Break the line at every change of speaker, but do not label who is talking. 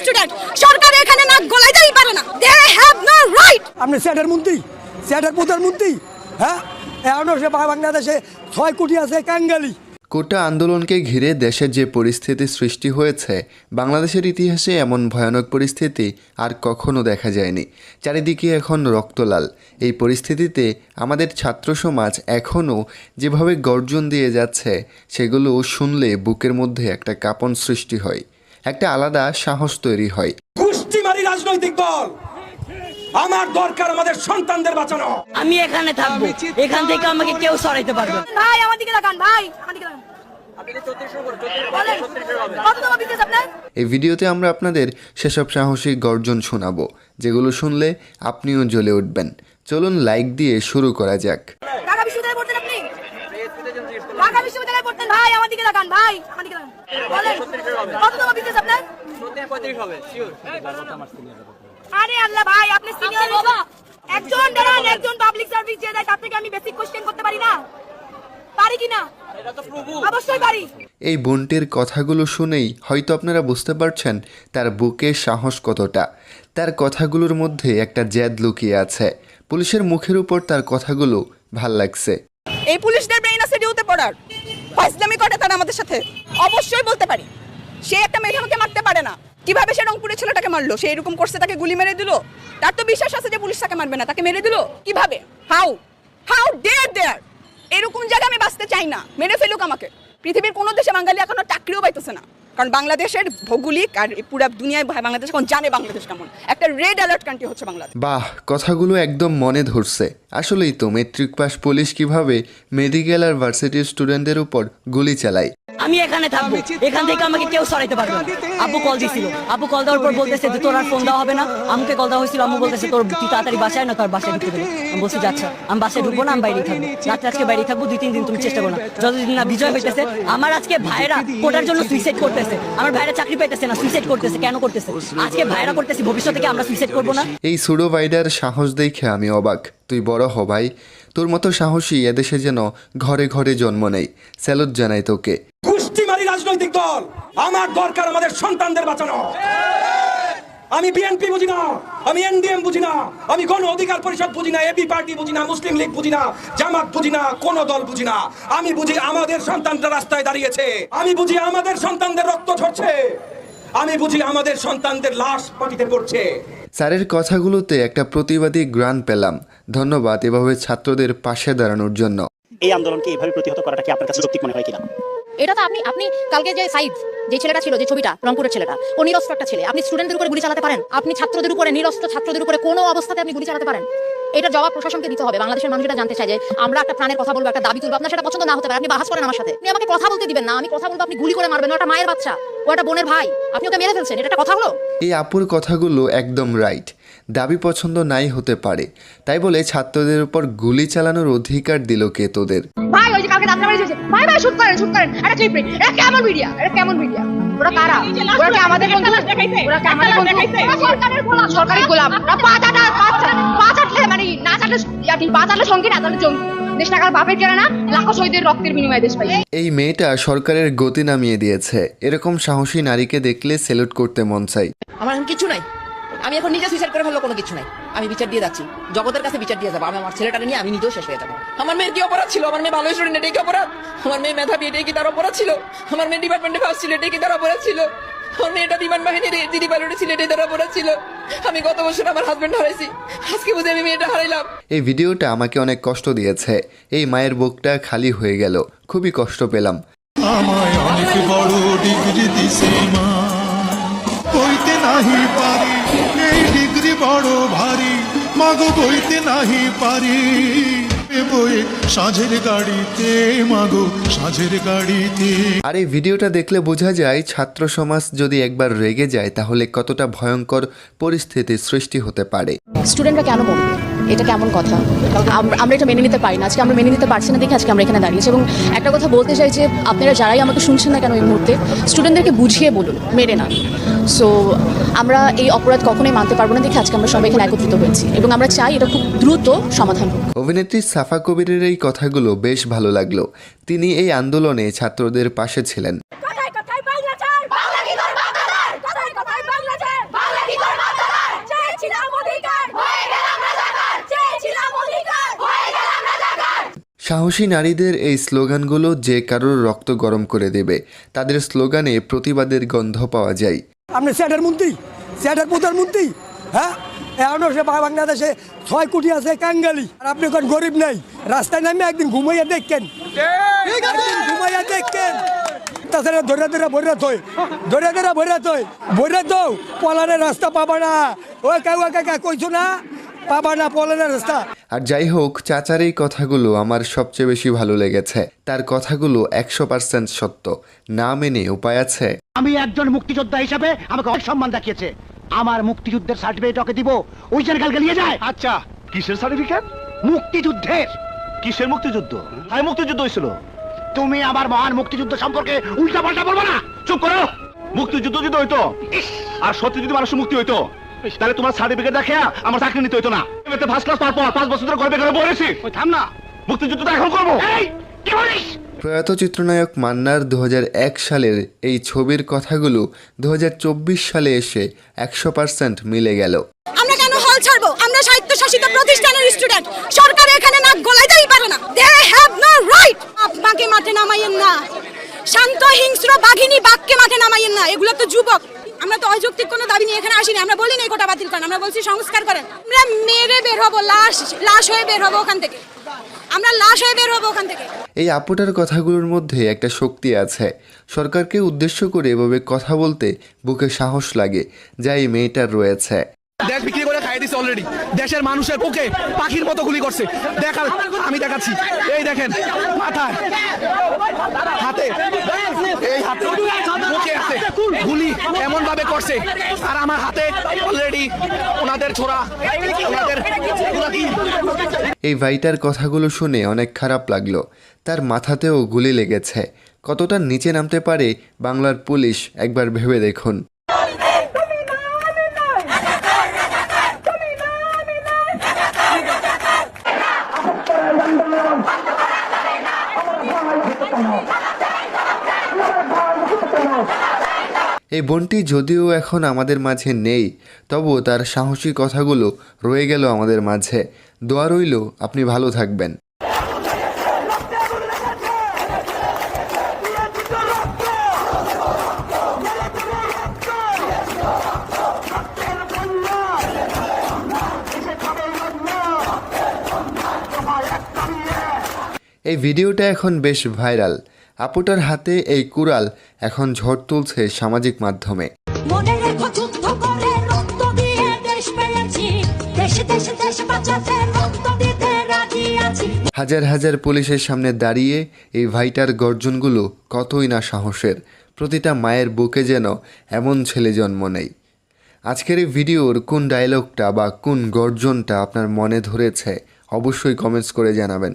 Student সরকার এখানে নাক গলাইতেই পারে না। দে হ্যাভ নো রাইট
আপনি স্যাটের মন্ত্রী স্যাটের প্রধানমন্ত্রী হ্যাঁ? এখনও সে বাংলাদেশে ছয় কোটি আছে কাঙ্গালি
কোটা আন্দোলনকে ঘিরে দেশের যে পরিস্থিতি সৃষ্টি হয়েছে বাংলাদেশের ইতিহাসে এমন ভয়ানক পরিস্থিতি আর কখনো দেখা যায়নি। চারিদিকে এখন রক্তলাল। এই পরিস্থিতিতে আমাদের ছাত্র সমাজ এখনও যেভাবে গর্জন দিয়ে যাচ্ছে সেগুলো শুনলে বুকের মধ্যে একটা কাঁপন সৃষ্টি হয়। একটা আলাদা সাহস তৈরি হয়।
গোষ্ঠীমারি রাজনৈতিক দল আমার দরকার আমাদের সন্তানদের বাঁচানো।
আমি এখানে থাকব। এখান থেকে আমাকে কেউ সরাইতে পারবে না।
ভাই আমার দিকে তাকান ভাই আমার দিকে তাকান।
এই ভিডিওতে আমরা আপনাদের সেসব সাহসী গর্জন শোনাবো যেগুলো শুনলে আপনিও জ্বলে উঠবেন। চলুন লাইক দিয়ে শুরু করা যাক।
ঢাকা বিশ্ববিদ্যালয়ে পড়তেন ভাই আমার দিকে তাকান ভাই আমার দিকে তাকান। বলেন কত টাকা বিজনেস আপনার আরে আল্লাহ ভাই আপনি সিনিয়র বাবা? একজন দাঁড়ান একজন পাবলিক সার্ভিস যে দেয় তার থেকে আমি বেসিক কোশ্চেন করতে পারি না? পারি কি না? অবশ্যই পারি।
এই বোনটির কথাগুলো শুনেই হয়তো আপনারা বুঝতে পারছেন তার বুকে সাহস কতটা। তার কথাগুলোর মধ্যে একটা জেদ লুকিয়ে আছে। পুলিশের মুখের উপর তার কথাগুলো ভালো লাগছে।
এই পুলিশদের ব্রেইন আছে ডিউতে পড়ার। ফাইজলামি করে তারা আমাদের সাথে। অবশ্যই বলতে পারি। সে একটা মেধাকে মারতে পারে না। কীভাবে সে রংপুরের ছেলেটাকে মারলো? সে এরকম করছে, তাকে গুলি মেরে দিল? তার তো বিশ্বাস আছে যে পুলিশ তাকে মারবে না, তাকে মেরে দিল? কীভাবে? হাউ হাউ ডেয়ার দেয়ার এরকম জায়গায় আমি বাঁচতে চাই না। মেরে ফেলুক আমাকে। পৃথিবীর কোনো দেশে বাঙালি এখনও চাকরিও পাইতেছে না। কারণ বাংলাদেশের ভৌগোলিক আর পুরো দুনিয়ায় বাংলাদেশ এখন জানে বাংলাদেশ কেমন। একটা রেড অ্যালার্ট কান্ট্রি হচ্ছে বাংলাদেশ।
বাহ, কথাগুলো একদম মনে ধরছে। আসলেই তো, মেট্রিক পাস পুলিশ কীভাবে মেডিকেল আর ভার্সিটির স্টুডেন্টদের উপর গুলি চালায়।
আমি এখানে থাকব। এখান থেকে আমাকে কেউ সরাইতে পারবে না। আব্বু কল দিছিল। আব্বু কল দেওয়ার পর বলতেছে যে তোর আর ফোন দেওয়া হবে না। আমাকে কল দেওয়া হয়েছিল। আম্মু বলতেছে তোর তুই তাড়াতাড়ি বাসায় না তোর বাসায় ঢুকতে দেবে আমি বলছি যে আচ্ছা আমি বাসায় ঢুকবো না আমি বাইরেই থাকব। রাত্রে আজকে বাইরেই থাকব দুই তিন দিন তুমি চেষ্টা করো না। যতদিন না বিজয় হইতেছে আমার আজকে ভাইরা কোটার জন্য সুইসাইড করতেছে। আমার ভাইরা চাকরি পাইতেছে না সুইসাইড করতেছে কেন করতেছে? আজকে ভাইরা করতেছে ভবিষ্যতে কি আমরা সুইসাইড করব না?
এই সুডো ভাইডার সাহস দেখে আমি অবাক। তুই বড় হ ভাই তোর মতো সাহসী এদেশে যেন ঘরে ঘরে জন্ম নেই। স্যালুট জানাই তোকে।
রাজনৈতিক দল আমার দরকার আমাদের সন্তানদের বাঁচানো। আমি বিএনপি বুঝি না আমি এনডিএম বুঝি না আমি গণ অধিকার পরিষদ বুঝি না এবি পার্টি বুঝি না মুসলিম লীগ বুঝি না জামাত বুঝি না কোন দল বুঝি না। আমি বুঝি আমাদের সন্তানরা রাস্তায় দাঁড়িয়েছে। আমি বুঝি আমাদের সন্তানদের রক্ত ঝরছে। আমি বুঝি আমাদের সন্তানদের লাশ মাটিতে পড়ছে।
স্যারের কথাগুলোতে একটা প্রতিবাদী গ্রান পেলাম। ধন্যবাদ এভাবে ছাত্রদের পাশে দাঁড়ানোর জন্য।
এই আন্দোলনকে এইভাবে প্রতিহত করাটা কি আপনার কাছে যৌক্তিক মনে হয় কিনা?
এটা তো আপনি আপনি কালকে যে সাইদ যে ছেলেটা ছিল যে ছবিটা রংপুরের ছেলেটা ও নিরস্ত্র একটা ছেলে আপনি স্টুডেন্টদের উপরে গুলি চালাতে পারেন? আপনি ছাত্রদের উপরে নিরস্ত্র ছাত্রদের উপরে কোনো অবস্থাতে আপনি গুলি চালাতে পারেন? এটা জবাব প্রশাসনকে দিতে হবে। বাংলাদেশের মানুষ এটা জানতে চায় যে আমরা একটা প্রাণের কথা বলব একটা দাবি তুলবো আপনার সেটা পছন্দ না হতে পারে আপনি বাহাস করেন আমার সাথে। আপনি আমাকে কথা বলতে দিবেন না আমি কথা বলব আপনি গুলি করে মারবেন ও একটা মায়ের বাচ্চা ও একটা বোনের ভাই আপনি ওকে মেরে ফেলছেন এটা একটা কথা হলো?
এই আপুর কথাগুলো একদম রাইট দাবি পছন্দ নাই হতে পারে। তাই বলে ছাত্রদের উপর গুলি চালানোর অধিকার দিল কে তোদের?
বাড়ি ভাই ভাই শুট করেন শুট করেন। এটা ক্লিপ এটা কেমন মিডিয়া এটা কেমন মিডিয়া ওরা কারা? ওরা কি আমাদের বন্ধু? ওরা কি আমাদের বন্ধু? ওরা সরকারের গোলাম সরকারি গোলাম ওরা পাঁচ আটা পাঁচ পাঁচ মানে না চাটলে ইয়াটি সঙ্গী না? তাহলে জঙ্গি। দেশ টাকার বাপের কেনা না লাখো শহীদের রক্তের বিনিময়ে দেশ পাই
এই মেয়েটা সরকারের গতি নামিয়ে দিয়েছে। এরকম সাহসী নারীকে দেখলে সেলুট করতে মন চাই
আমার কিছু নাই। আমি এখন নিজে সুইসাইড করে ফেলল কোনো কিছু নাই। আমি বিচার দিয়ে যাচ্ছি। জগতের কাছে বিচার দিয়ে যাব। আমি আমার ছেলেটাকে নিয়ে আমি নিজেও শেষ হয়ে যাব। আমার মেয়ের কি অপরাধ ছিল? আমার মেয়ে ভালো স্টুডেন্ট এটাই কি অপরাধ? আমার মেয়ে মেধাবী এটাই কি তার অপরাধ ছিল? আমার মেয়ে ডিপার্টমেন্টে ফার্স্ট ছিল এটাই কি তার অপরাধ ছিল? আমার মেয়েটা বিমান বাহিনীর দিদি পাইলটে ছিল এটাই তার অপরাধ ছিল। আমি গত বছর আমার হাজবেন্ড হারাইছি। আজকে বুঝে আমি মেয়েটা হারাইলাম।
এই ভিডিওটা আমাকে অনেক কষ্ট দিয়েছে। এই মায়ের বুকটা খালি হয়ে গেল। খুবই কষ্ট পেলাম।
আমায় অনেক বড় ডিগ্রি দিছে মা। বইতে নাহি পারি এই ডিগ্রি বড় ভারী মাগো বইতে নাহি পারি। বই সাঁঝের গাড়িতে মাগো সাঁঝের গাড়িতে।
আর এই ভিডিওটা দেখলে বোঝা যায় ছাত্র সমাজ যদি একবার রেগে যায় তাহলে কতটা ভয়ঙ্কর পরিস্থিতির সৃষ্টি হতে পারে।
স্টুডেন্টরা কেন বলবে? এটা কেমন কথা? আমরা এটা মেনে নিতে পারি না। আজকে আমরা মেনে নিতে পারছি না দেখে আজকে আমরা এখানে দাঁড়িয়েছি এবং একটা কথা বলতে চাই যে আপনারা যারাই আমাকে শুনছেন না কেন এই মুহূর্তে স্টুডেন্টদেরকে বুঝিয়ে বলুন মেরে না সো আমরা এই অপরাধ কখনোই মানতে পারব না দেখে আজকে আমরা সবাই এখানে একত্রিত হয়েছি এবং আমরা চাই এটা খুব দ্রুত সমাধান হোক।
অভিনেত্রী সাফা কবিরের এই কথাগুলো বেশ ভালো লাগল। তিনি এই আন্দোলনে ছাত্রদের পাশে ছিলেন
কথায় কথায় বাংলা চাই বাংলা কি তোর বাংলা চাই কথায় কথায় বাংলা চাই
সাহসী নারীদের এই স্লোগানগুলো যে কারোর রক্ত গরম করে দেবে, তাদের স্লোগানে প্রতিবাদের গন্ধ পাওয়া যায়।
আপনি স্যাটের মন্ত্রী? স্যাটের প্রধানমন্ত্রী হ্যাঁ? এখনও সে বাংলাদেশে ছয় কোটি আছে কাঙ্গালি। আর আপনি কোন গরিব নাই? রাস্তায় নামে একদিন ঘুমাইয়া দেখেন। ঘুমাইয়া দেখেন। তাছাড়া ধরে ধরে ভরে থই ধরে ধরে ভরে থই ভরে তো পলানের রাস্তা পাবা না। ওই কাউ কাকা কইছো না? পাবা না পলানের রাস্তা।
আর যাই হোক চাচার এই কথাগুলো আমার সবচেয়ে বেশি ভালো লেগেছে। তার কথাগুলো একশো পার্সেন্ট সত্য। না মেনে উপায় আছে?
আমি একজন মুক্তিযোদ্ধা হিসাবে আমাকে অনেক সম্মান দেখিয়েছে। আমার মুক্তিযুদ্ধের সার্টিফিকেট ওকে দিব। ওই যেন কালকে নিয়ে যায়। আচ্ছা কিসের সার্টিফিকেট মুক্তিযুদ্ধের। কিসের মুক্তিযুদ্ধ? হ্যাঁ মুক্তিযুদ্ধ হয়েছিল। তুমি আমার মহান মুক্তিযুদ্ধ সম্পর্কে উল্টা পাল্টা বলব না। চুপ করো। মুক্তিযুদ্ধ যদি হইতো আর সত্যি যদি মানুষ মুক্তি হইতো তাহলে তোমার সার্টিফিকেট দেখে আমার চাকরি নিতে হইতো না। ফার্স্ট ক্লাস পাওয়ার পর পাঁচ বছর ধরে ঘরে বেকার বলেছি থাম না মুক্তিযুদ্ধ তো এখন করব। এই কি বলিস?
প্রয়াত চিত্রনায়ক মান্নার দু সালের এই ছবির কথাগুলো দু সালে এসে একশো পার্সেন্ট মিলে গেল।
আমরা কেন হল ছাড়বো? আমরা সাহিত্য শাসিত প্রতিষ্ঠানের স্টুডেন্ট সরকার এখানে নাক গলাইতেই পারে না। দে হ্যাভ নো রাইট আপনাকে মাঠে নামাইয়েন না। শান্ত হিংস্র বাঘিনী বাঘকে মাঠে নামাইয়েন না। এগুলো তো যুবক। আমরা তো অযৌক্তিক কোনো দাবি নিয়ে এখানে আসিনি আমরা বলিনি এই কোটা বাতিল করেন আমরা বলছি সংস্কার করেন। আমরা মেরে বের হব লাশ লাশ হয়ে বের হব ওখান থেকে। আমরা লাশ হয়ে বের হব ওখান থেকে।
এই আপুটার কথাগুলোর মধ্যে একটা শক্তি আছে। সরকারকে উদ্দেশ্য করে এভাবে কথা বলতে বুকে সাহস লাগে যা এই মেয়েটার রয়েছে।
দেশ বিক্রি করে খাই অলরেডি দেশের মানুষের বুকে পাখির মতো গুলি করছে। দেখার আমি দেখাচ্ছি। এই দেখেন, মাথায়, হাতে, এই হাতে গুলি এমন ভাবে করছে। আর আমার হাতে অলরেডি ওনাদের ছোড়া, ওনাদের
এই ভাইটার কথাগুলো শুনে অনেক খারাপ লাগল। তার মাথাতেও গুলি লেগেছে। কতটা নিচে নামতে পারে বাংলার পুলিশ, একবার ভেবে দেখুন। এই বোনটি যদিও এখন আমাদের মাঝে নেই তবুও তার সাহসী কথাগুলো রয়ে গেল আমাদের মাঝে। দোয়া রইল, আপনি ভালো থাকবেন। এই ভিডিওটা এখন বেশ ভাইরাল। আপুটার হাতে এই কুড়াল এখন ঝড় তুলছে সামাজিক মাধ্যমে। হাজার হাজার পুলিশের সামনে দাঁড়িয়ে এই ভাইটার গর্জনগুলো কতই না সাহসের। প্রতিটা মায়ের বুকে যেন এমন ছেলে জন্ম নেই। আজকের এই ভিডিওর কোন ডায়লগটা বা কোন গর্জনটা আপনার মনে ধরেছে অবশ্যই কমেন্টস করে জানাবেন।